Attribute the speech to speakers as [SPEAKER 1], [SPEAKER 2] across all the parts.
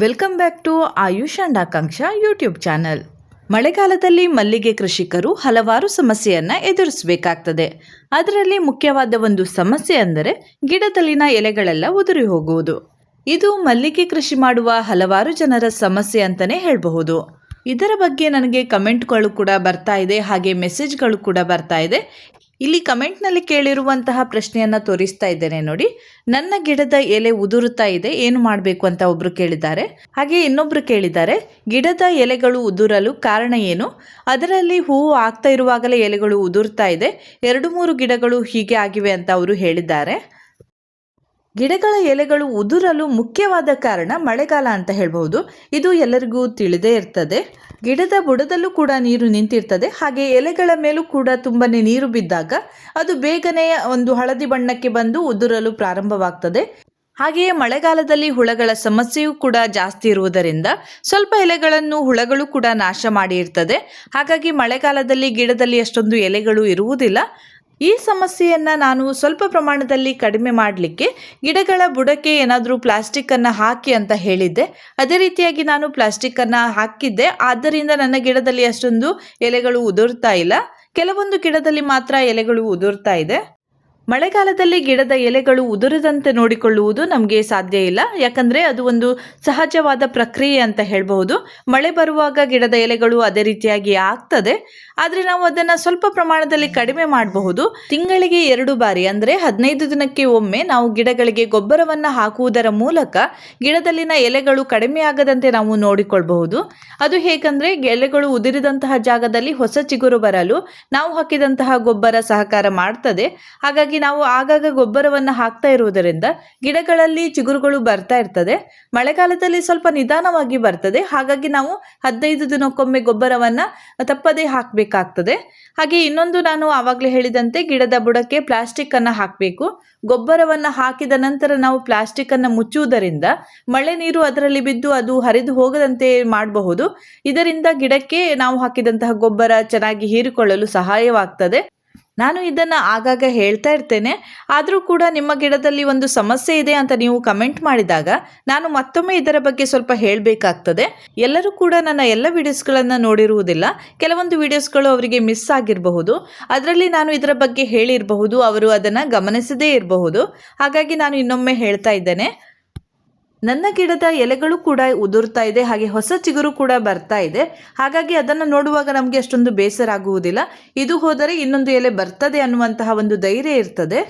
[SPEAKER 1] Welcome back to Ayush and Akanksha YouTube channel ಮಳೆಗಾಲದಲ್ಲಿ ಮಲ್ಲಿಗೆ ಕೃಷಿಕರು ಹಲವಾರು ಸಮಸ್ಯೆಯನ್ನು ಎದುರಿಸಬೇಕಾಗ್ತದೆ. ಅದರಲ್ಲಿ ಮುಖ್ಯವಾದ ಒಂದು ಸಮಸ್ಯೆ ಅಂದರೆ ಗಿಡದಲ್ಲಿನ ಎಲೆಗಳೆಲ್ಲ ಉದುರಿ ಹೋಗುವುದು. ಇದು ಮಲ್ಲಿಗೆ ಕೃಷಿ ಮಾಡುವ ಹಲವಾರು ಜನರ ಸಮಸ್ಯೆ ಅಂತಲೇ ಹೇಳಬಹುದು. ಇದರ ಬಗ್ಗೆ ನನಗೆ ಕಮೆಂಟ್ಗಳು ಕೂಡ ಬರ್ತಾ ಇದೆ, ಹಾಗೆ ಮೆಸೇಜ್ಗಳು ಕೂಡ ಬರ್ತಾ ಇದೆ. ಇಲ್ಲಿ ಕಮೆಂಟ್ನಲ್ಲಿ ಕೇಳಿರುವಂತಹ ಪ್ರಶ್ನೆಯನ್ನು ತೋರಿಸ್ತಾ ಇದ್ದೇನೆ ನೋಡಿ. ನನ್ನ ಗಿಡದ ಎಲೆ ಉದುರುತ್ತಾ ಇದೆ, ಏನು ಮಾಡಬೇಕು ಅಂತ ಒಬ್ರು ಕೇಳಿದ್ದಾರೆ. ಹಾಗೆ ಇನ್ನೊಬ್ರು ಕೇಳಿದ್ದಾರೆ, ಗಿಡದ ಎಲೆಗಳು ಉದುರಲು ಕಾರಣ ಏನು? ಅದರಲ್ಲಿ ಹೂವು ಆಗ್ತಾ ಇರುವಾಗಲೇ ಎಲೆಗಳು ಉದುರ್ತಾ ಇದೆ, ಎರಡು ಮೂರು ಗಿಡಗಳು ಹೀಗೆ ಆಗಿವೆ ಅಂತ ಅವರು ಹೇಳಿದ್ದಾರೆ. ಗಿಡಗಳ ಎಲೆಗಳು ಉದುರಲು ಮುಖ್ಯವಾದ ಕಾರಣ ಮಳೆಗಾಲ ಅಂತ ಹೇಳ್ಬಹುದು. ಇದು ಎಲ್ಲರಿಗೂ ತಿಳಿದೇ ಇರ್ತದೆ. ಗಿಡದ ಬುಡದಲ್ಲೂ ಕೂಡ ನೀರು ನಿಂತಿರ್ತದೆ. ಹಾಗೆ ಎಲೆಗಳ ಮೇಲೂ ಕೂಡ ತುಂಬನೇ ನೀರು ಬಿದ್ದಾಗ ಅದು ಬೇಗನೆ ಒಂದು ಹಳದಿ ಬಣ್ಣಕ್ಕೆ ಬಂದು ಉದುರಲು ಪ್ರಾರಂಭವಾಗ್ತದೆ. ಹಾಗೆಯೇ ಮಳೆಗಾಲದಲ್ಲಿ ಹುಳಗಳ ಸಮಸ್ಯೆಯೂ ಕೂಡ ಜಾಸ್ತಿ ಇರುವುದರಿಂದ ಸ್ವಲ್ಪ ಎಲೆಗಳನ್ನು ಹುಳಗಳು ಕೂಡ ನಾಶ ಮಾಡಿ ಇರ್ತದೆ. ಹಾಗಾಗಿ ಮಳೆಗಾಲದಲ್ಲಿ ಗಿಡದಲ್ಲಿ ಅಷ್ಟೊಂದು ಎಲೆಗಳು ಇರುವುದಿಲ್ಲ. ಈ ಸಮಸ್ಯೆಯನ್ನು ನಾನು ಸ್ವಲ್ಪ ಪ್ರಮಾಣದಲ್ಲಿ ಕಡಿಮೆ ಮಾಡಲಿಕ್ಕೆ ಗಿಡಗಳ ಬುಡಕ್ಕೆ ಏನಾದರೂ ಪ್ಲಾಸ್ಟಿಕ್ಕನ್ನು ಹಾಕಿ ಅಂತ ಹೇಳಿದ್ದೆ. ಅದೇ ರೀತಿಯಾಗಿ ನಾನು ಪ್ಲಾಸ್ಟಿಕ್ಕನ್ನು ಹಾಕಿದ್ದೆ. ಆದ್ದರಿಂದ ನನ್ನ ಗಿಡದಲ್ಲಿ ಅಷ್ಟೊಂದು ಎಲೆಗಳು ಉದುರ್ತಾ ಇಲ್ಲ. ಕೆಲವೊಂದು ಗಿಡದಲ್ಲಿ ಮಾತ್ರ ಎಲೆಗಳು ಉದುರ್ತಾ ಇದೆ. ಮಳೆಗಾಲದಲ್ಲಿ ಗಿಡದ ಎಲೆಗಳು ಉದುರದಂತೆ ನೋಡಿಕೊಳ್ಳುವುದು ನಮಗೆ ಸಾಧ್ಯ ಇಲ್ಲ. ಯಾಕಂದರೆ ಅದು ಒಂದು ಸಹಜವಾದ ಪ್ರಕ್ರಿಯೆ ಅಂತ ಹೇಳಬಹುದು. ಮಳೆ ಬರುವಾಗ ಗಿಡದ ಎಲೆಗಳು ಅದೇ ರೀತಿಯಾಗಿ ಆಗ್ತದೆ. ಆದರೆ ನಾವು ಅದನ್ನು ಸ್ವಲ್ಪ ಪ್ರಮಾಣದಲ್ಲಿ ಕಡಿಮೆ ಮಾಡಬಹುದು. ತಿಂಗಳಿಗೆ ಎರಡು ಬಾರಿ, ಅಂದರೆ ಹದಿನೈದು ದಿನಕ್ಕೆ ಒಮ್ಮೆ ನಾವು ಗಿಡಗಳಿಗೆ ಗೊಬ್ಬರವನ್ನು ಹಾಕುವುದರ ಮೂಲಕ ಗಿಡದಲ್ಲಿನ ಎಲೆಗಳು ಕಡಿಮೆ ಆಗದಂತೆ ನಾವು ನೋಡಿಕೊಳ್ಬಹುದು. ಅದು ಹೇಗಂದರೆ ಎಲೆಗಳು ಉದುರಿದಂತಹ ಜಾಗದಲ್ಲಿ ಹೊಸ ಚಿಗುರು ಬರಲು ನಾವು ಹಾಕಿದಂತಹ ಗೊಬ್ಬರ ಸಹಕಾರ ಮಾಡ್ತದೆ. ಹಾಗಾಗಿ ನಾವು ಆಗಾಗ ಗೊಬ್ಬರವನ್ನು ಹಾಕ್ತಾ ಇರುವುದರಿಂದ ಗಿಡಗಳಲ್ಲಿ ಚಿಗುರುಗಳು ಬರ್ತಾ ಇರ್ತದೆ. ಮಳೆಗಾಲದಲ್ಲಿ ಸ್ವಲ್ಪ ನಿಧಾನವಾಗಿ ಬರ್ತದೆ. ಹಾಗಾಗಿ ನಾವು ಹದಿನೈದು ದಿನಕ್ಕೊಮ್ಮೆ ಗೊಬ್ಬರವನ್ನು ತಪ್ಪದೇ ಹಾಕಬೇಕಾಗ್ತದೆ. ಹಾಗೆ ಇನ್ನೊಂದು ನಾನು ಆವಾಗಲೇ ಹೇಳಿದಂತೆ ಗಿಡದ ಬುಡಕ್ಕೆ ಪ್ಲಾಸ್ಟಿಕ್ಕನ್ನು ಹಾಕಬೇಕು. ಗೊಬ್ಬರವನ್ನು ಹಾಕಿದ ನಂತರ ನಾವು ಪ್ಲಾಸ್ಟಿಕ್ಕನ್ನು ಮುಚ್ಚುವುದರಿಂದ ಮಳೆ ನೀರು ಅದರಲ್ಲಿ ಬಿದ್ದು ಅದು ಹರಿದು ಹೋಗದಂತೆ ಮಾಡಬಹುದು. ಇದರಿಂದ ಗಿಡಕ್ಕೆ ನಾವು ಹಾಕಿದಂತಹ ಗೊಬ್ಬರ ಚೆನ್ನಾಗಿ ಹೀರಿಕೊಳ್ಳಲು ಸಹಾಯವಾಗ್ತದೆ. ನಾನು ಇದನ್ನು ಆಗಾಗ ಹೇಳ್ತಾ ಇರ್ತೇನೆ. ಆದರೂ ಕೂಡ ನಿಮ್ಮ ಗಿಡದಲ್ಲಿ ಒಂದು ಸಮಸ್ಯೆ ಇದೆ ಅಂತ ನೀವು ಕಮೆಂಟ್ ಮಾಡಿದಾಗ ನಾನು ಮತ್ತೊಮ್ಮೆ ಇದರ ಬಗ್ಗೆ ಸ್ವಲ್ಪ ಹೇಳಬೇಕಾಗ್ತದೆ. ಎಲ್ಲರೂ ಕೂಡ ನನ್ನ ಎಲ್ಲ ವಿಡಿಯೋಸ್ಗಳನ್ನು ನೋಡಿರುವುದಿಲ್ಲ. ಕೆಲವೊಂದು ವಿಡಿಯೋಸ್ಗಳು ಅವರಿಗೆ ಮಿಸ್ ಆಗಿರಬಹುದು. ಅದರಲ್ಲಿ ನಾನು ಇದರ ಬಗ್ಗೆ ಹೇಳಿರಬಹುದು, ಅವರು ಅದನ್ನು ಗಮನಿಸದೇ ಇರಬಹುದು. ಹಾಗಾಗಿ ನಾನು ಇನ್ನೊಮ್ಮೆ ಹೇಳ್ತಾ ಇದ್ದೇನೆ. ನನ್ನ ಗಿಡದ ಎಲೆಗಳು ಕೂಡ ಉದುರ್ತಾ ಇದೆ, ಹಾಗೆ ಹೊಸ ಚಿಗುರು ಕೂಡ ಬರ್ತಾ ಇದೆ. ಹಾಗಾಗಿ ಅದನ್ನು ನೋಡುವಾಗ ನಮಗೆ ಅಷ್ಟೊಂದು ಬೇಸರ ಆಗುವುದಿಲ್ಲ. ಇದು ಹೋದರೆ ಇನ್ನೊಂದು ಎಲೆ ಬರ್ತದೆ ಅನ್ನುವಂತಹ ಒಂದು ಧೈರ್ಯ ಇರ್ತದೆ.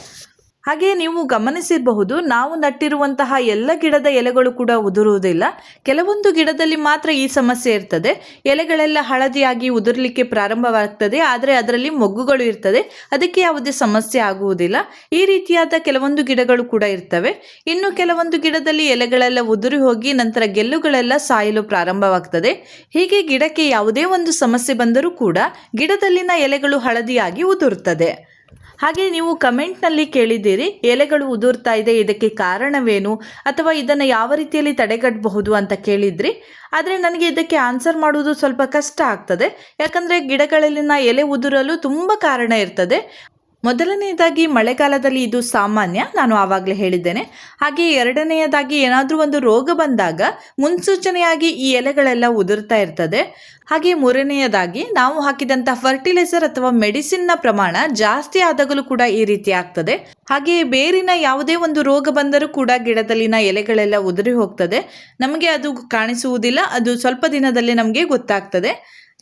[SPEAKER 1] ಹಾಗೆ ನೀವು ಗಮನಿಸಿರಬಹುದು, ನಾವು ನಟ್ಟಿರುವಂತಹ ಎಲ್ಲ ಗಿಡದ ಎಲೆಗಳು ಕೂಡ ಉದುರುವುದಿಲ್ಲ. ಕೆಲವೊಂದು ಗಿಡದಲ್ಲಿ ಮಾತ್ರ ಈ ಸಮಸ್ಯೆ ಇರ್ತದೆ. ಎಲೆಗಳೆಲ್ಲ ಹಳದಿಯಾಗಿ ಉದುರಲಿಕ್ಕೆ ಪ್ರಾರಂಭವಾಗ್ತದೆ, ಆದರೆ ಅದರಲ್ಲಿ ಮೊಗ್ಗುಗಳು ಇರ್ತದೆ. ಅದಕ್ಕೆ ಯಾವುದೇ ಸಮಸ್ಯೆ ಆಗುವುದಿಲ್ಲ. ಈ ರೀತಿಯಾದ ಕೆಲವೊಂದು ಗಿಡಗಳು ಕೂಡ ಇರ್ತವೆ. ಇನ್ನು ಕೆಲವೊಂದು ಗಿಡದಲ್ಲಿ ಎಲೆಗಳೆಲ್ಲ ಉದುರಿ ಹೋಗಿ ನಂತರ ಗೆಲ್ಲುಗಳೆಲ್ಲ ಸಾಯಲು ಪ್ರಾರಂಭವಾಗ್ತದೆ. ಹೀಗೆ ಗಿಡಕ್ಕೆ ಯಾವುದೇ ಒಂದು ಸಮಸ್ಯೆ ಬಂದರೂ ಕೂಡ ಗಿಡದಲ್ಲಿನ ಎಲೆಗಳು ಹಳದಿಯಾಗಿ ಉದುರುತ್ತದೆ ಹಾಗೆ ನೀವು ಕಮೆಂಟ್ನಲ್ಲಿ ಕೇಳಿದ್ದೀರಿ, ಎಲೆಗಳು ಉದುರ್ತಾ ಇದೆ, ಇದಕ್ಕೆ ಕಾರಣವೇನು? ಅಥವಾ ಇದನ್ನು ಯಾವ ರೀತಿಯಲ್ಲಿ ತಡೆಗಟ್ಟಬಹುದು ಅಂತ ಕೇಳಿದ್ರಿ. ಆದರೆ ನನಗೆ ಇದಕ್ಕೆ ಆನ್ಸರ್ ಮಾಡುವುದು ಸ್ವಲ್ಪ ಕಷ್ಟ ಆಗ್ತದೆ. ಯಾಕಂದರೆ ಗಿಡಗಳಲ್ಲಿನ ಎಲೆ ಉದುರಲು ತುಂಬ ಕಾರಣ ಇರ್ತದೆ. ಮೊದಲನೆಯದಾಗಿ ಮಳೆಗಾಲದಲ್ಲಿ ಇದು ಸಾಮಾನ್ಯ, ನಾನು ಆವಾಗಲೇ ಹೇಳಿದ್ದೇನೆ. ಹಾಗೆ ಎರಡನೆಯದಾಗಿ ಏನಾದರೂ ಒಂದು ರೋಗ ಬಂದಾಗ ಮುನ್ಸೂಚನೆಯಾಗಿ ಈ ಎಲೆಗಳೆಲ್ಲ ಉದುರ್ತಾ ಇರ್ತದೆ. ಹಾಗೆ ಮೂರನೆಯದಾಗಿ ನಾವು ಹಾಕಿದಂಥ ಫರ್ಟಿಲೈಸರ್ ಅಥವಾ ಮೆಡಿಸಿನ್ನ ಪ್ರಮಾಣ ಜಾಸ್ತಿ ಆದಾಗಲೂ ಕೂಡ ಈ ರೀತಿ ಆಗ್ತದೆ. ಹಾಗೆ ಬೇರಿನ ಯಾವುದೇ ಒಂದು ರೋಗ ಬಂದರೂ ಕೂಡ ಗಿಡದಲ್ಲಿನ ಎಲೆಗಳೆಲ್ಲ ಉದುರಿ ಹೋಗ್ತದೆ. ನಮಗೆ ಅದು ಕಾಣಿಸುವುದಿಲ್ಲ, ಅದು ಸ್ವಲ್ಪ ದಿನದಲ್ಲೇ ನಮಗೆ ಗೊತ್ತಾಗ್ತದೆ.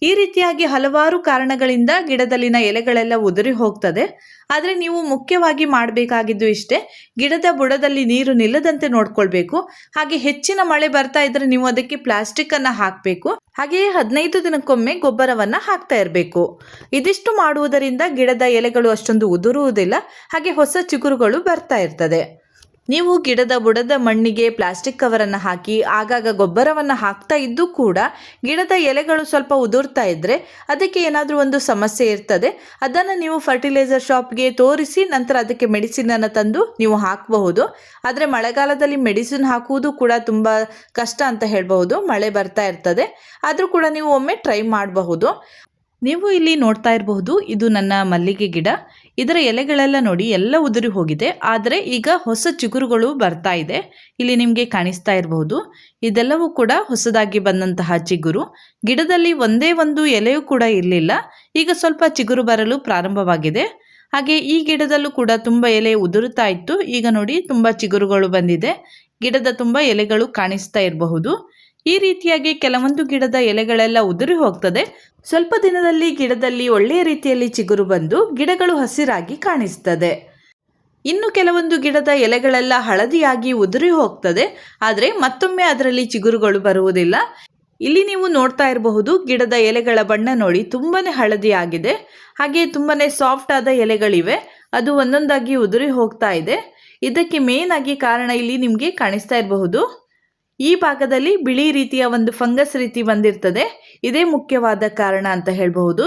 [SPEAKER 1] ಈ ರೀತಿಯಾಗಿ ಹಲವಾರು ಕಾರಣಗಳಿಂದ ಗಿಡದಲ್ಲಿನ ಎಲೆಗಳೆಲ್ಲ ಉದುರಿ ಹೋಗ್ತದೆ. ಆದರೆ ನೀವು ಮುಖ್ಯವಾಗಿ ಮಾಡಬೇಕಾಗಿದ್ದು ಇಷ್ಟೇ, ಗಿಡದ ಬುಡದಲ್ಲಿ ನೀರು ನಿಲ್ಲದಂತೆ ನೋಡ್ಕೊಳ್ಬೇಕು. ಹಾಗೆ ಹೆಚ್ಚಿನ ಮಳೆ ಬರ್ತಾ ಇದ್ರೆ ನೀವು ಅದಕ್ಕೆ ಪ್ಲಾಸ್ಟಿಕ್ ಅನ್ನ ಹಾಕಬೇಕು. ಹಾಗೆಯೇ ಹದಿನೈದು ದಿನಕ್ಕೊಮ್ಮೆ ಗೊಬ್ಬರವನ್ನು ಹಾಕ್ತಾ ಇರಬೇಕು. ಇದಿಷ್ಟು ಮಾಡುವುದರಿಂದ ಗಿಡದ ಎಲೆಗಳು ಅಷ್ಟೊಂದು ಉದುರುವುದಿಲ್ಲ. ಹಾಗೆ ಹೊಸ ಚಿಗುರುಗಳು ಬರ್ತಾ ಇರ್ತದೆ. ನೀವು ಗಿಡದ ಬುಡದ ಮಣ್ಣಿಗೆ ಪ್ಲಾಸ್ಟಿಕ್ ಕವರನ್ನು ಹಾಕಿ, ಆಗಾಗ ಗೊಬ್ಬರವನ್ನು ಹಾಕ್ತಾ ಇದ್ದು ಕೂಡ ಗಿಡದ ಎಲೆಗಳು ಸ್ವಲ್ಪ ಉದುರ್ತಾ ಇದ್ದರೆ ಅದಕ್ಕೆ ಏನಾದರೂ ಒಂದು ಸಮಸ್ಯೆ ಇರ್ತದೆ. ಅದನ್ನು ನೀವು ಫರ್ಟಿಲೈಸರ್ ಶಾಪ್ಗೆ ತೋರಿಸಿ ನಂತರ ಅದಕ್ಕೆ ಮೆಡಿಸಿನನ್ನು ತಂದು ನೀವು ಹಾಕಬಹುದು. ಆದರೆ ಮಳೆಗಾಲದಲ್ಲಿ ಮೆಡಿಸಿನ್ ಹಾಕುವುದು ಕೂಡ ತುಂಬ ಕಷ್ಟ ಅಂತ ಹೇಳಬಹುದು. ಮಳೆ ಬರ್ತಾ ಇರ್ತದೆ. ಆದರೂ ಕೂಡ ನೀವು ಒಮ್ಮೆ ಟ್ರೈ ಮಾಡಬಹುದು. ನೀವು ಇಲ್ಲಿ ನೋಡ್ತಾ ಇರಬಹುದು, ಇದು ನನ್ನ ಮಲ್ಲಿಗೆ ಗಿಡ. ಇದರ ಎಲೆಗಳೆಲ್ಲ ನೋಡಿ ಎಲ್ಲ ಉದುರಿ ಹೋಗಿದೆ. ಆದರೆ ಈಗ ಹೊಸ ಚಿಗುರುಗಳು ಬರ್ತಾ ಇದೆ. ಇಲ್ಲಿ ನಿಮಗೆ ಕಾಣಿಸ್ತಾ ಇರಬಹುದು ಇದೆಲ್ಲವೂ ಕೂಡ ಹೊಸದಾಗಿ ಬಂದಂತಹ ಚಿಗುರು. ಗಿಡದಲ್ಲಿ ಒಂದೇ ಒಂದು ಎಲೆಯೂ ಕೂಡ ಇರಲಿಲ್ಲ. ಈಗ ಸ್ವಲ್ಪ ಚಿಗುರು ಬರಲು ಪ್ರಾರಂಭವಾಗಿದೆ. ಹಾಗೆ ಈ ಗಿಡದಲ್ಲೂ ಕೂಡ ತುಂಬ ಎಲೆ ಉದುರುತ್ತಾ ಇತ್ತು. ಈಗ ನೋಡಿ ತುಂಬ ಚಿಗುರುಗಳು ಬಂದಿದೆ. ಗಿಡದ ತುಂಬ ಎಲೆಗಳು ಕಾಣಿಸ್ತಾ ಇರಬಹುದು. ಈ ರೀತಿಯಾಗಿ ಕೆಲವೊಂದು ಗಿಡದ ಎಲೆಗಳೆಲ್ಲ ಉದುರಿ ಹೋಗ್ತದೆ. ಸ್ವಲ್ಪ ದಿನದಲ್ಲಿ ಗಿಡದಲ್ಲಿ ಒಳ್ಳೆಯ ರೀತಿಯಲ್ಲಿ ಚಿಗುರು ಬಂದು ಗಿಡಗಳು ಹಸಿರಾಗಿ ಕಾಣಿಸ್ತದೆ. ಇನ್ನು ಕೆಲವೊಂದು ಗಿಡದ ಎಲೆಗಳೆಲ್ಲ ಹಳದಿಯಾಗಿ ಉದುರಿ ಹೋಗ್ತದೆ. ಆದರೆ ಮತ್ತೊಮ್ಮೆ ಅದರಲ್ಲಿ ಚಿಗುರುಗಳು ಬರುವುದಿಲ್ಲ. ಇಲ್ಲಿ ನೀವು ನೋಡ್ತಾ ಇರಬಹುದು, ಗಿಡದ ಎಲೆಗಳ ಬಣ್ಣ ನೋಡಿ ತುಂಬಾ ಹಳದಿಯಾಗಿದೆ. ಹಾಗೆ ತುಂಬಾ ಸಾಫ್ಟ್ ಆದ ಎಲೆಗಳಿವೆ. ಅದು ಒಂದೊಂದಾಗಿ ಉದುರಿ ಹೋಗ್ತಾ ಇದೆ. ಇದಕ್ಕೆ ಮೇನ್ ಆಗಿ ಕಾರಣ ಇಲ್ಲಿ ನಿಮಗೆ ಕಾಣಿಸ್ತಾ ಇರಬಹುದು. ಈ ಭಾಗದಲ್ಲಿ ಬಿಳಿ ರೀತಿಯ ಒಂದು ಫಂಗಸ್ ರೀತಿ ಬಂದಿರ್ತದೆ. ಇದೇ ಮುಖ್ಯವಾದ ಕಾರಣ ಅಂತ ಹೇಳಬಹುದು.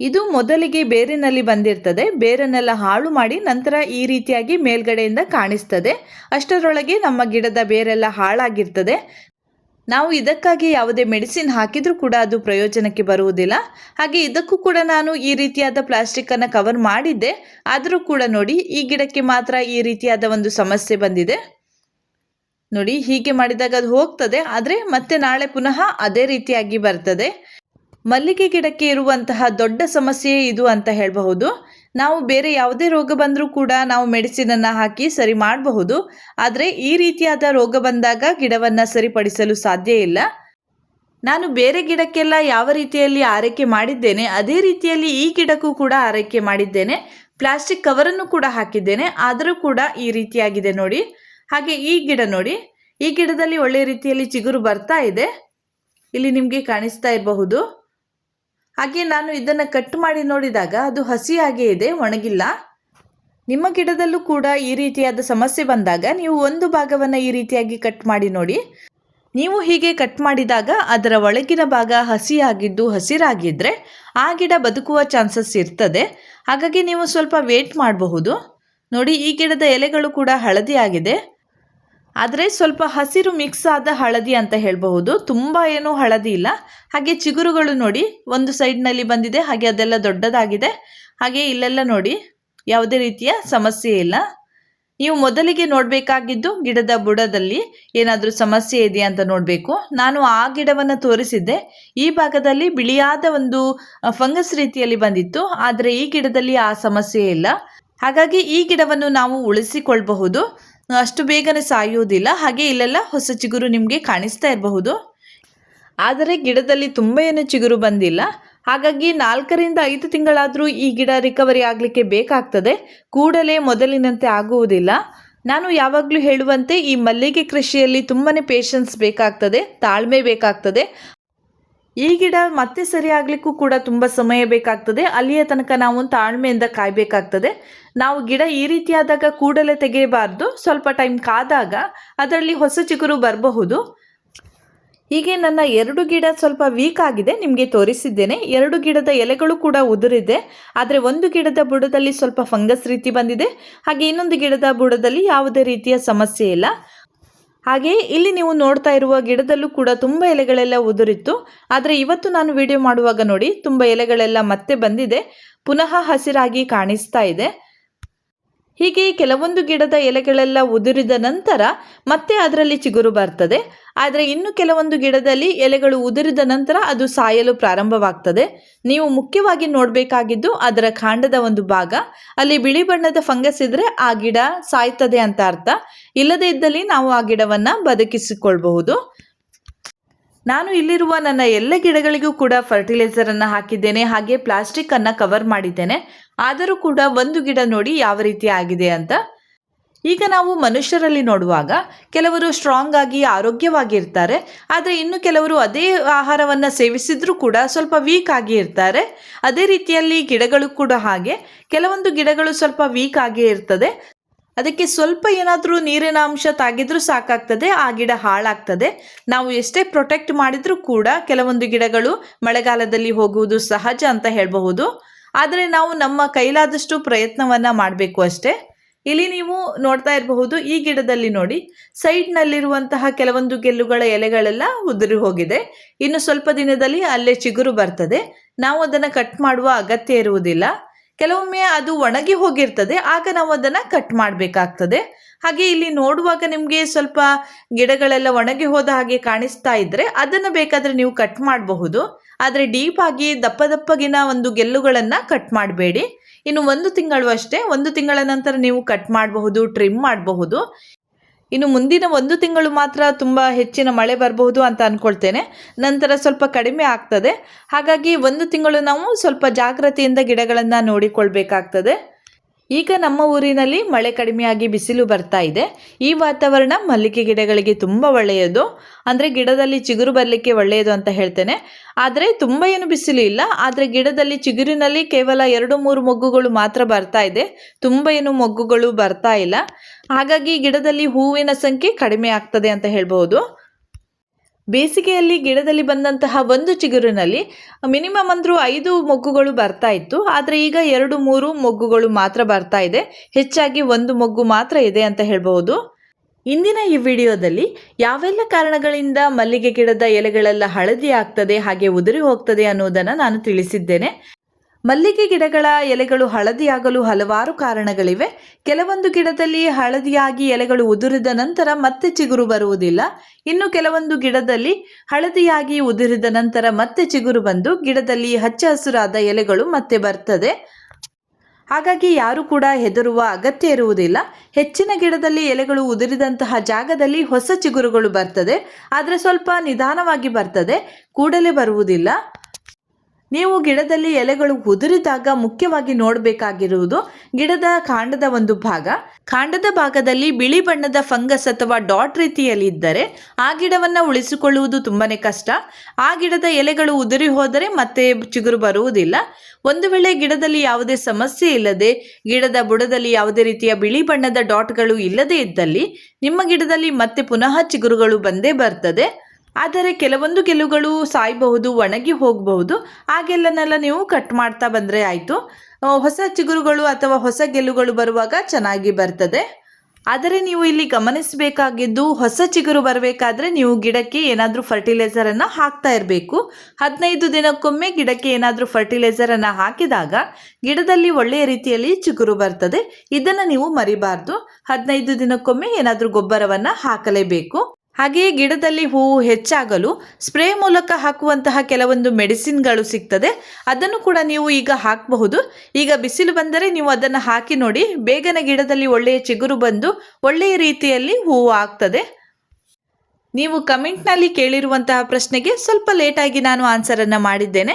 [SPEAKER 1] ಇದು ಮೊದಲಿಗೆ ಬೇರಿನಲ್ಲಿ ಬಂದಿರ್ತದೆ. ಬೇರನ್ನೆಲ್ಲ ಹಾಳು ಮಾಡಿ ನಂತರ ಈ ರೀತಿಯಾಗಿ ಮೇಲ್ಗಡೆಯಿಂದ ಕಾಣಿಸ್ತದೆ. ಅಷ್ಟರೊಳಗೆ ನಮ್ಮ ಗಿಡದ ಬೇರೆಲ್ಲ ಹಾಳಾಗಿರ್ತದೆ. ನಾವು ಇದಕ್ಕಾಗಿ ಯಾವುದೇ ಮೆಡಿಸಿನ್ ಹಾಕಿದರೂ ಕೂಡ ಅದು ಪ್ರಯೋಜನಕ್ಕೆ ಬರುವುದಿಲ್ಲ. ಹಾಗೆ ಇದಕ್ಕೂ ಕೂಡ ನಾನು ಈ ರೀತಿಯಾದ ಪ್ಲಾಸ್ಟಿಕ್ಕನ್ನು ಕವರ್ ಮಾಡಿದ್ದೆ. ಆದರೂ ಕೂಡ ನೋಡಿ, ಈ ಗಿಡಕ್ಕೆ ಮಾತ್ರ ಈ ರೀತಿಯಾದ ಒಂದು ಸಮಸ್ಯೆ ಬಂದಿದೆ. ನೋಡಿ, ಹೀಗೆ ಮಾಡಿದಾಗ ಅದು ಹೋಗ್ತದೆ, ಆದರೆ ಮತ್ತೆ ನಾಳೆ ಪುನಃ ಅದೇ ರೀತಿಯಾಗಿ ಬರ್ತದೆ. ಮಲ್ಲಿಗೆ ಗಿಡಕ್ಕೆ ಇರುವಂತಹ ದೊಡ್ಡ ಸಮಸ್ಯೆ ಇದು ಅಂತ ಹೇಳಬಹುದು. ನಾವು ಬೇರೆ ಯಾವುದೇ ರೋಗ ಬಂದರೂ ಕೂಡ ನಾವು ಮೆಡಿಸಿನನ್ನು ಹಾಕಿ ಸರಿ ಮಾಡಬಹುದು. ಆದರೆ ಈ ರೀತಿಯಾದ ರೋಗ ಬಂದಾಗ ಗಿಡವನ್ನು ಸರಿಪಡಿಸಲು ಸಾಧ್ಯ ಇಲ್ಲ. ನಾನು ಬೇರೆ ಗಿಡಕ್ಕೆಲ್ಲ ಯಾವ ರೀತಿಯಲ್ಲಿ ಆರೈಕೆ ಮಾಡಿದ್ದೇನೆ, ಅದೇ ರೀತಿಯಲ್ಲಿ ಈ ಗಿಡಕ್ಕೂ ಕೂಡ ಆರೈಕೆ ಮಾಡಿದ್ದೇನೆ. ಪ್ಲಾಸ್ಟಿಕ್ ಕವರನ್ನು ಕೂಡ ಹಾಕಿದ್ದೇನೆ, ಆದರೂ ಕೂಡ ಈ ರೀತಿಯಾಗಿದೆ ನೋಡಿ. ಹಾಗೆ ಈ ಗಿಡ ನೋಡಿ, ಈ ಗಿಡದಲ್ಲಿ ಒಳ್ಳೆ ರೀತಿಯಲ್ಲಿ ಚಿಗುರು ಬರ್ತಾ ಇದೆ. ಇಲ್ಲಿ ನಿಮಗೆ ಕಾಣಿಸ್ತಾ ಇರಬಹುದು. ಹಾಗೆ ನಾನು ಇದನ್ನು ಕಟ್ ಮಾಡಿ ನೋಡಿದಾಗ ಅದು ಹಸಿಯಾಗೇ ಇದೆ, ಒಣಗಿಲ್ಲ. ನಿಮ್ಮ ಗಿಡದಲ್ಲೂ ಕೂಡ ಈ ರೀತಿಯಾದ ಸಮಸ್ಯೆ ಬಂದಾಗ ನೀವು ಒಂದು ಭಾಗವನ್ನು ಈ ರೀತಿಯಾಗಿ ಕಟ್ ಮಾಡಿ ನೋಡಿ. ನೀವು ಹೀಗೆ ಕಟ್ ಮಾಡಿದಾಗ ಅದರ ಒಳಗಿನ ಭಾಗ ಹಸಿಯಾಗಿದ್ದು ಹಸಿರಾಗಿದ್ದರೆ ಆ ಗಿಡ ಬದುಕುವ ಚಾನ್ಸಸ್ ಇರ್ತದೆ. ಹಾಗಾಗಿ ನೀವು ಸ್ವಲ್ಪ ವೇಟ್ ಮಾಡಬಹುದು. ನೋಡಿ, ಈ ಗಿಡದ ಎಲೆಗಳು ಕೂಡ ಹಳದಿಯಾಗಿದೆ. ಆದರೆ ಸ್ವಲ್ಪ ಹಸಿರು ಮಿಕ್ಸ್ ಆದ ಹಳದಿ ಅಂತ ಹೇಳಬಹುದು. ತುಂಬ ಏನೂ ಹಳದಿ ಇಲ್ಲ. ಹಾಗೆ ಚಿಗುರುಗಳು ನೋಡಿ, ಒಂದು ಸೈಡ್ನಲ್ಲಿ ಬಂದಿದೆ, ಹಾಗೆ ಅದೆಲ್ಲ ದೊಡ್ಡದಾಗಿದೆ. ಹಾಗೆ ಇಲ್ಲೆಲ್ಲ ನೋಡಿ, ಯಾವುದೇ ರೀತಿಯ ಸಮಸ್ಯೆ ಇಲ್ಲ. ನೀವು ಮೊದಲಿಗೆ ನೋಡಬೇಕಾಗಿದ್ದು ಗಿಡದ ಬುಡದಲ್ಲಿ ಏನಾದರೂ ಸಮಸ್ಯೆ ಇದೆಯಾ ಅಂತ ನೋಡಬೇಕು. ನಾನು ಆ ಗಿಡವನ್ನು ತೋರಿಸಿದ್ದೆ. ಈ ಭಾಗದಲ್ಲಿ ಬಿಳಿಯಾದ ಒಂದು ಫಂಗಸ್ ರೀತಿಯಲ್ಲಿ ಬಂದಿತ್ತು. ಆದರೆ ಈ ಗಿಡದಲ್ಲಿ ಆ ಸಮಸ್ಯೆ ಇಲ್ಲ. ಹಾಗಾಗಿ ಈ ಗಿಡವನ್ನು ನಾವು ಉಳಿಸಿಕೊಳ್ಬಹುದು. ಅಷ್ಟು ಬೇಗನೆ ಸಾಯುವುದಿಲ್ಲ. ಹಾಗೆ ಇಲ್ಲೆಲ್ಲ ಹೊಸ ಚಿಗುರು ನಿಮಗೆ ಕಾಣಿಸ್ತಾ ಇರಬಹುದು. ಆದರೆ ಗಿಡದಲ್ಲಿ ತುಂಬ ಏನು ಚಿಗುರು ಬಂದಿಲ್ಲ. ಹಾಗಾಗಿ ನಾಲ್ಕರಿಂದ ಐದು ತಿಂಗಳಾದರೂ ಈ ಗಿಡ ರಿಕವರಿ ಆಗಲಿಕ್ಕೆ ಬೇಕಾಗ್ತದೆ. ಕೂಡಲೇ ಮೊದಲಿನಂತೆ ಆಗುವುದಿಲ್ಲ. ನಾನು ಯಾವಾಗಲೂ ಹೇಳುವಂತೆ ಈ ಮಲ್ಲಿಗೆ ಕೃಷಿಯಲ್ಲಿ ತುಂಬಾ ಪೇಷನ್ಸ್ ಬೇಕಾಗ್ತದೆ, ತಾಳ್ಮೆ ಬೇಕಾಗ್ತದೆ. ಈ ಗಿಡ ಮತ್ತೆ ಸರಿ ಆಗಲಿಕ್ಕೂ ಕೂಡ ತುಂಬ ಸಮಯ ಬೇಕಾಗ್ತದೆ. ಅಲ್ಲಿಯ ತನಕ ನಾವು ತಾಳ್ಮೆಯಿಂದ ಕಾಯಬೇಕಾಗ್ತದೆ. ನಾವು ಗಿಡ ಈ ರೀತಿಯಾದಾಗ ಕೂಡಲೇ ತೆಗೆಯಬಾರ್ದು. ಸ್ವಲ್ಪ ಟೈಮ್ ಕಾದಾಗ ಅದರಲ್ಲಿ ಹೊಸ ಚಿಗುರು ಬರಬಹುದು. ಹೀಗೆ ನನ್ನ ಎರಡು ಗಿಡ ಸ್ವಲ್ಪ ವೀಕ್ ಆಗಿದೆ. ನಿಮಗೆ ತೋರಿಸಿದ್ದೇನೆ. ಎರಡು ಗಿಡದ ಎಲೆಗಳು ಕೂಡ ಉದುರಿದೆ. ಆದರೆ ಒಂದು ಗಿಡದ ಬುಡದಲ್ಲಿ ಸ್ವಲ್ಪ ಫಂಗಸ್ ರೀತಿ ಬಂದಿದೆ. ಹಾಗೆ ಇನ್ನೊಂದು ಗಿಡದ ಬುಡದಲ್ಲಿ ಯಾವುದೇ ರೀತಿಯ ಸಮಸ್ಯೆ ಇಲ್ಲ. ಹಾಗೆಯೇ ಇಲ್ಲಿ ನೀವು ನೋಡ್ತಾ ಇರುವ ಗಿಡದಲ್ಲೂ ಕೂಡ ತುಂಬ ಎಲೆಗಳೆಲ್ಲ ಉದುರಿತ್ತು. ಆದರೆ ಇವತ್ತು ನಾನು ವಿಡಿಯೋ ಮಾಡುವಾಗ ನೋಡಿ ತುಂಬ ಎಲೆಗಳೆಲ್ಲ ಮತ್ತೆ ಬಂದಿದೆ. ಪುನಃ ಹಸಿರಾಗಿ ಕಾಣಿಸ್ತಾ ಇದೆ. ಹೀಗೆ ಕೆಲವೊಂದು ಗಿಡದ ಎಲೆಗಳೆಲ್ಲ ಉದುರಿದ ನಂತರ ಮತ್ತೆ ಅದರಲ್ಲಿ ಚಿಗುರು ಬರ್ತದೆ. ಆದರೆ ಇನ್ನು ಕೆಲವೊಂದು ಗಿಡದಲ್ಲಿ ಎಲೆಗಳು ಉದುರಿದ ನಂತರ ಅದು ಸಾಯಲು ಪ್ರಾರಂಭವಾಗ್ತದೆ. ನೀವು ಮುಖ್ಯವಾಗಿ ನೋಡಬೇಕಾಗಿದ್ದು ಅದರ ಕಾಂಡದ ಒಂದು ಭಾಗ. ಅಲ್ಲಿ ಬಿಳಿ ಬಣ್ಣದ ಫಂಗಸ್ ಇದ್ದರೆ ಆ ಗಿಡ ಸಾಯ್ತದೆ ಅಂತ ಅರ್ಥ. ಇಲ್ಲದೇ ಇದ್ದಲ್ಲಿ ನಾವು ಆ ಗಿಡವನ್ನು ಬದುಕಿಸಿಕೊಳ್ಬಹುದು. ನಾನು ಇಲ್ಲಿರುವ ನನ್ನ ಎಲ್ಲ ಗಿಡಗಳಿಗೂ ಕೂಡ ಫರ್ಟಿಲೈಸರನ್ನು ಹಾಕಿದ್ದೇನೆ, ಹಾಗೆ ಪ್ಲಾಸ್ಟಿಕ್ ಅನ್ನು ಕವರ್ ಮಾಡಿದ್ದೇನೆ. ಆದರೂ ಕೂಡ ಒಂದು ಗಿಡ ನೋಡಿ ಯಾವ ರೀತಿ ಆಗಿದೆ ಅಂತ. ಈಗ ನಾವು ಮನುಷ್ಯರಲ್ಲಿ ನೋಡುವಾಗ ಕೆಲವರು ಸ್ಟ್ರಾಂಗ್ ಆಗಿ ಆರೋಗ್ಯವಾಗಿ ಇರ್ತಾರೆ ಆದರೆ ಇನ್ನು ಕೆಲವರು ಅದೇ ಆಹಾರವನ್ನು ಸೇವಿಸಿದ್ರೂ ಕೂಡ ಸ್ವಲ್ಪ ವೀಕ್ ಆಗಿ ಇರ್ತಾರೆ. ಅದೇ ರೀತಿಯಲ್ಲಿ ಗಿಡಗಳು ಕೂಡ ಹಾಗೆ. ಕೆಲವೊಂದು ಗಿಡಗಳು ಸ್ವಲ್ಪ ವೀಕ್ ಆಗಿ ಇರ್ತದೆ. ಅದಕ್ಕೆ ಸ್ವಲ್ಪ ಏನಾದರೂ ನೀರಿನ ಅಂಶ ತಾಗಿದ್ರೂ ಸಾಕಾಗ್ತದೆ, ಆ ಗಿಡ ಹಾಳಾಗ್ತದೆ. ನಾವು ಎಷ್ಟೇ ಪ್ರೊಟೆಕ್ಟ್ ಮಾಡಿದರೂ ಕೂಡ ಕೆಲವೊಂದು ಗಿಡಗಳು ಮಳೆಗಾಲದಲ್ಲಿ ಹೋಗುವುದು ಸಹಜ ಅಂತ ಹೇಳಬಹುದು. ಆದರೆ ನಾವು ನಮ್ಮ ಕೈಲಾದಷ್ಟು ಪ್ರಯತ್ನವನ್ನು ಮಾಡಬೇಕು ಅಷ್ಟೇ. ಇಲ್ಲಿ ನೀವು ನೋಡ್ತಾ ಇರಬಹುದು, ಈ ಗಿಡದಲ್ಲಿ ನೋಡಿ, ಸೈಡ್ನಲ್ಲಿರುವಂತಹ ಕೆಲವೊಂದು ಗೆಲ್ಲುಗಳ ಎಲೆಗಳೆಲ್ಲ ಉದುರಿ ಹೋಗಿದೆ. ಇನ್ನು ಸ್ವಲ್ಪ ದಿನದಲ್ಲಿ ಅಲ್ಲೇ ಚಿಗುರು ಬರ್ತದೆ. ನಾವು ಅದನ್ನು ಕಟ್ ಮಾಡುವ ಅಗತ್ಯ ಇರುವುದಿಲ್ಲ. ಕೆಲವೊಮ್ಮೆ ಅದು ಒಣಗಿ ಹೋಗಿರ್ತದೆ, ಆಗ ನಾವು ಅದನ್ನು ಕಟ್ ಮಾಡಬೇಕಾಗ್ತದೆ. ಹಾಗೆ ಇಲ್ಲಿ ನೋಡುವಾಗ ನಿಮಗೆ ಸ್ವಲ್ಪ ಗಿಡಗಳೆಲ್ಲ ಒಣಗಿ ಹೋದ ಹಾಗೆ ಕಾಣಿಸ್ತಾ ಇದ್ದರೆ ಅದನ್ನು ಬೇಕಾದರೆ ನೀವು ಕಟ್ ಮಾಡಬಹುದು. ಆದರೆ ಡೀಪ್ ಆಗಿ ದಪ್ಪ ದಪ್ಪಗಿನ ಒಂದು ಗೆಲ್ಲುಗಳನ್ನು ಕಟ್ ಮಾಡಬೇಡಿ. ಇನ್ನು ಒಂದು ತಿಂಗಳು ಅಷ್ಟೇ, ಒಂದು ತಿಂಗಳ ನಂತರ ನೀವು ಕಟ್ ಮಾಡಬಹುದು ಟ್ರಿಮ್ ಮಾಡಬಹುದು. ಇನ್ನು ಮುಂದಿನ ಒಂದು ತಿಂಗಳು ಮಾತ್ರ ತುಂಬ ಹೆಚ್ಚಿನ ಮಳೆ ಬರಬಹುದು ಅಂತ ಅಂದ್ಕೊಳ್ತೇನೆ ನಂತರ ಸ್ವಲ್ಪ ಕಡಿಮೆ ಆಗ್ತದೆ. ಹಾಗಾಗಿ ಒಂದು ತಿಂಗಳು ನಾವು ಸ್ವಲ್ಪ ಜಾಗ್ರತೆಯಿಂದ ಗಿಡಗಳನ್ನು ನೋಡಿಕೊಳ್ಬೇಕಾಗ್ತದೆ. ಈಗ ನಮ್ಮ ಊರಿನಲ್ಲಿ ಮಳೆ ಕಡಿಮೆಯಾಗಿ ಬಿಸಿಲು ಬರ್ತಾ ಇದೆ. ಈ ವಾತಾವರಣ ಮಲ್ಲಿಗೆ ಗಿಡಗಳಿಗೆ ತುಂಬ ಒಳ್ಳೆಯದು. ಅಂದರೆ ಗಿಡದಲ್ಲಿ ಚಿಗುರು ಬರಲಿಕ್ಕೆ ಒಳ್ಳೆಯದು ಅಂತ ಹೇಳ್ತೇನೆ. ಆದರೆ ತುಂಬ ಏನು ಬಿಸಿಲು ಇಲ್ಲ. ಆದರೆ ಗಿಡದಲ್ಲಿ ಚಿಗುರಿನಲ್ಲಿ ಕೇವಲ ಎರಡು ಮೂರು ಮೊಗ್ಗುಗಳು ಮಾತ್ರ ಬರ್ತಾ ಇದೆ. ತುಂಬ ಏನು ಮೊಗ್ಗುಗಳು ಬರ್ತಾ ಇಲ್ಲ. ಹಾಗಾಗಿ ಗಿಡದಲ್ಲಿ ಹೂವಿನ ಸಂಖ್ಯೆ ಕಡಿಮೆ ಆಗ್ತದೆ ಅಂತ ಹೇಳ್ಬೋದು ಬೇಸಿಗೆಯಲ್ಲಿ ಗಿಡದಲ್ಲಿ ಬಂದಂತಹ ಒಂದು ಚಿಗುರಿನಲ್ಲಿ ಮಿನಿಮಮ್ ಅಂದರೂ ಐದು ಮೊಗ್ಗುಗಳು ಬರ್ತಾ ಇತ್ತು. ಆದರೆ ಈಗ ಎರಡು, ಮೂರು ಮೊಗ್ಗುಗಳು ಮಾತ್ರ ಬರ್ತಾ ಇದೆ. ಹೆಚ್ಚಾಗಿ ಒಂದು ಮೊಗ್ಗು ಮಾತ್ರ ಇದೆ ಅಂತ ಹೇಳಬಹುದು. ಇಂದಿನ ಈ ವಿಡಿಯೋದಲ್ಲಿ ಯಾವೆಲ್ಲ ಕಾರಣಗಳಿಂದ ಮಲ್ಲಿಗೆ ಗಿಡದ ಎಲೆಗಳೆಲ್ಲ ಹಳದಿ ಆಗ್ತದೆ, ಹಾಗೆ ಉದುರಿ ಹೋಗ್ತದೆ ಅನ್ನೋದನ್ನು ನಾನು ತಿಳಿಸಿದ್ದೇನೆ. ಮಲ್ಲಿಗೆ ಗಿಡಗಳ ಎಲೆಗಳು ಹಳದಿಯಾಗಲು ಹಲವಾರು ಕಾರಣಗಳಿವೆ. ಕೆಲವೊಂದು ಗಿಡದಲ್ಲಿ ಹಳದಿಯಾಗಿ ಎಲೆಗಳು ಉದುರಿದ ನಂತರ ಮತ್ತೆ ಚಿಗುರು ಬರುವುದಿಲ್ಲ. ಇನ್ನು ಕೆಲವೊಂದು ಗಿಡದಲ್ಲಿ ಹಳದಿಯಾಗಿ ಉದುರಿದ ನಂತರ ಮತ್ತೆ ಚಿಗುರು ಬಂದು ಗಿಡದಲ್ಲಿ ಹಚ್ಚ ಹಸುರಾದ ಎಲೆಗಳು ಮತ್ತೆ ಬರ್ತದೆ. ಹಾಗಾಗಿ ಯಾರು ಕೂಡ ಹೆದರುವ ಅಗತ್ಯ ಇರುವುದಿಲ್ಲ. ಹೆಚ್ಚಿನ ಗಿಡದಲ್ಲಿ ಎಲೆಗಳು ಉದುರಿದಂತಹ ಜಾಗದಲ್ಲಿ ಹೊಸ ಚಿಗುರುಗಳು ಬರ್ತದೆ. ಆದರೆ ಸ್ವಲ್ಪ ನಿಧಾನವಾಗಿ ಬರ್ತದೆ. ಕೂಡಲೇ ಬರುವುದಿಲ್ಲ. ನೀವು ಗಿಡದಲ್ಲಿ ಎಲೆಗಳು ಉದುರಿದಾಗ ಮುಖ್ಯವಾಗಿ ನೋಡಬೇಕಾಗಿರುವುದು ಗಿಡದ ಕಾಂಡದ ಒಂದು ಭಾಗ. ಕಾಂಡದ ಭಾಗದಲ್ಲಿ ಬಿಳಿ ಬಣ್ಣದ ಫಂಗಸ್ ಅಥವಾ ಡಾಟ್ ರೀತಿಯಲ್ಲಿ ಇದ್ದರೆ ಆ ಗಿಡವನ್ನು ಉಳಿಸಿಕೊಳ್ಳುವುದು ತುಂಬಾನೇ ಕಷ್ಟ. ಆ ಗಿಡದ ಎಲೆಗಳು ಉದುರಿ ಹೋದರೆ ಮತ್ತೆ ಚಿಗುರು ಬರುವುದಿಲ್ಲ. ಒಂದು ವೇಳೆ ಗಿಡದಲ್ಲಿ ಯಾವುದೇ ಸಮಸ್ಯೆ ಇಲ್ಲದೆ ಗಿಡದ ಬುಡದಲ್ಲಿ ಯಾವುದೇ ರೀತಿಯ ಬಿಳಿ ಬಣ್ಣದ ಡಾಟ್ಗಳು ಇಲ್ಲದೇ ಇದ್ದಲ್ಲಿ ನಿಮ್ಮ ಗಿಡದಲ್ಲಿ ಮತ್ತೆ ಪುನಃ ಚಿಗುರುಗಳು ಬಂದೇ ಬರ್ತದೆ. ಆದರೆ ಕೆಲವೊಂದು ಗೆಲುಗಳು ಸಾಯಬಹುದು, ಒಣಗಿ ಹೋಗಬಹುದು. ಆಗೆಲ್ಲನೆಲ್ಲ ನೀವು ಕಟ್ ಮಾಡ್ತಾ ಬಂದರೆ ಆಯಿತು. ಹೊಸ ಚಿಗುರುಗಳು ಅಥವಾ ಹೊಸ ಗೆಲುಗಳು ಬರುವಾಗ ಚೆನ್ನಾಗಿ ಬರ್ತದೆ. ಆದರೆ ನೀವು ಇಲ್ಲಿ ಗಮನಿಸಬೇಕಾಗಿದ್ದು ಹೊಸ ಚಿಗುರು ಬರಬೇಕಾದ್ರೆ ನೀವು ಗಿಡಕ್ಕೆ ಏನಾದರೂ ಫರ್ಟಿಲೈಸರನ್ನು ಹಾಕ್ತಾ ಇರಬೇಕು. ಹದಿನೈದು ದಿನಕ್ಕೊಮ್ಮೆ ಗಿಡಕ್ಕೆ ಏನಾದರೂ ಫರ್ಟಿಲೈಸರನ್ನು ಹಾಕಿದಾಗ ಗಿಡದಲ್ಲಿ ಒಳ್ಳೆಯ ರೀತಿಯಲ್ಲಿ ಚಿಗುರು ಬರ್ತದೆ. ಇದನ್ನು ನೀವು ಮರಿಬಾರ್ದು. ಹದಿನೈದು ದಿನಕ್ಕೊಮ್ಮೆ ಏನಾದರೂ ಗೊಬ್ಬರವನ್ನು ಹಾಕಲೇಬೇಕು. ಹಾಗೆಯೇ ಗಿಡದಲ್ಲಿ ಹೂವು ಹೆಚ್ಚಾಗಲು ಸ್ಪ್ರೇ ಮೂಲಕ ಹಾಕುವಂತಹ ಕೆಲವೊಂದು ಮೆಡಿಸಿನ್ಗಳು ಸಿಗ್ತದೆ. ಅದನ್ನು ಕೂಡ ನೀವು ಈಗ ಹಾಕಬಹುದು. ಈಗ ಬಿಸಿಲು ಬಂದರೆ ನೀವು ಅದನ್ನು ಹಾಕಿ ನೋಡಿ, ಬೇಗನೆ ಗಿಡದಲ್ಲಿ ಒಳ್ಳೆಯ ಚಿಗುರು ಬಂದು ಒಳ್ಳೆಯ ರೀತಿಯಲ್ಲಿ ಹೂವು ಆಗ್ತದೆ. ನೀವು ಕಮೆಂಟ್ನಲ್ಲಿ ಕೇಳಿರುವಂತಹ ಪ್ರಶ್ನೆಗೆ ಸ್ವಲ್ಪ ಲೇಟಾಗಿ ನಾನು ಆನ್ಸರನ್ನು ಮಾಡಿದ್ದೇನೆ.